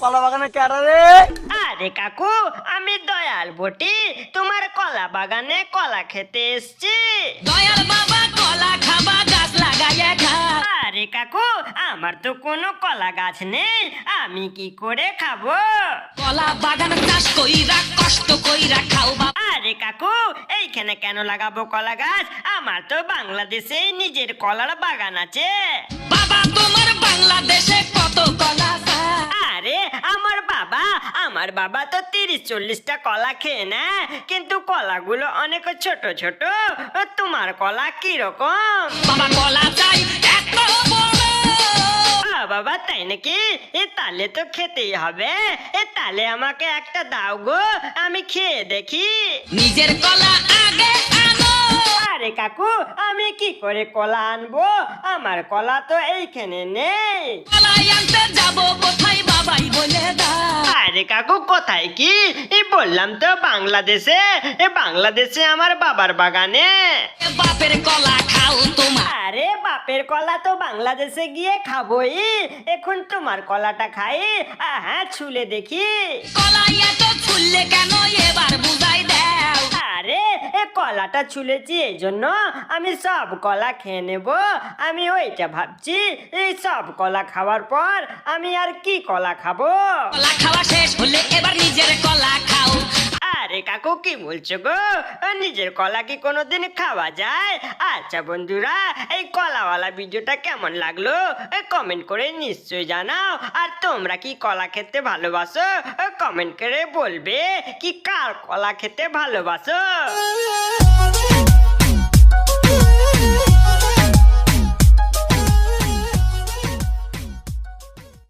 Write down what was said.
কলা বাগানে কেডা রে? আরে কাকু আমি দয়াল বটি তোমার কলা বাগানে কলা খেতে এসছি। দয়াল বাবা কলা খাবা গাছ লাগাইয়া খা। আরে কাকু আমার তো কোনো কলা গাছ নেই আমি কি করে খাব? কলা বাগান চাষ কইরা কষ্ট কইরা খাও বাবা। আরে কাকু এইখানে কেন লাগাবো কলা গাছ? আমার তো বাংলাদেশে নিজের কলার বাগান আছে। বাবা তোমার আমার বাবা তো তিরিশ চল্লিশটা কলা খেয়ে নেয় কিন্তু কলাগুলো অনেক ছোট ছোট। তোমার কলা কীরকম? বাবা কলা চাই বাবা তাই নাকি? এ তালে তো খেতেই হবে। এ তালে আমাকে একটা দাও গো আমি খেয়ে দেখি। নিজের কলা আগে আনো। আরে কাকু আমি কি করে কলা আনব? আমার কলা তো এইখানে নেই। কলা আনতে যাব কোথায় বাবাই বলে আরে কাকু কোথায় কি? এই বললাম তো বাংলাদেশে। এ বাংলাদেশে আমার বাবার বাগানে। বাপের কলা খাও তোমার। আরে বাপের কলা তো বাংলাদেশে গিয়ে খাবোই। এখন তোমার কলাটা খাই। হ্যাঁ ছুলে দেখি। কলা এত ছুললে কেন? এবার বুঝাই আরে এ কলাটা ছুলেছি এই জন্য আমি সব কলা খেয়ে নেব। আমি ওইটা ভাবছি এই সব কলা খাওয়ার পর আমি আর কি কলা খাব? কলা খাওয়া শেষ হলে এবার নিজের কলা খাও। আরে কাকু কি বলছো গো? নিজের কলা কি কোনোদিন খাওয়া যায়? আচ্ছা বন্ধুরা এই কলাওয়ালা ভিডিওটা কেমন লাগল? কমেন্ট করে নিশ্চয়ই জানাও। আর তোমরা কি কলা খেতে ভালোবাসো? কমেন্ট করে বলবে কি কার কলা খেতে ভালোবাসো?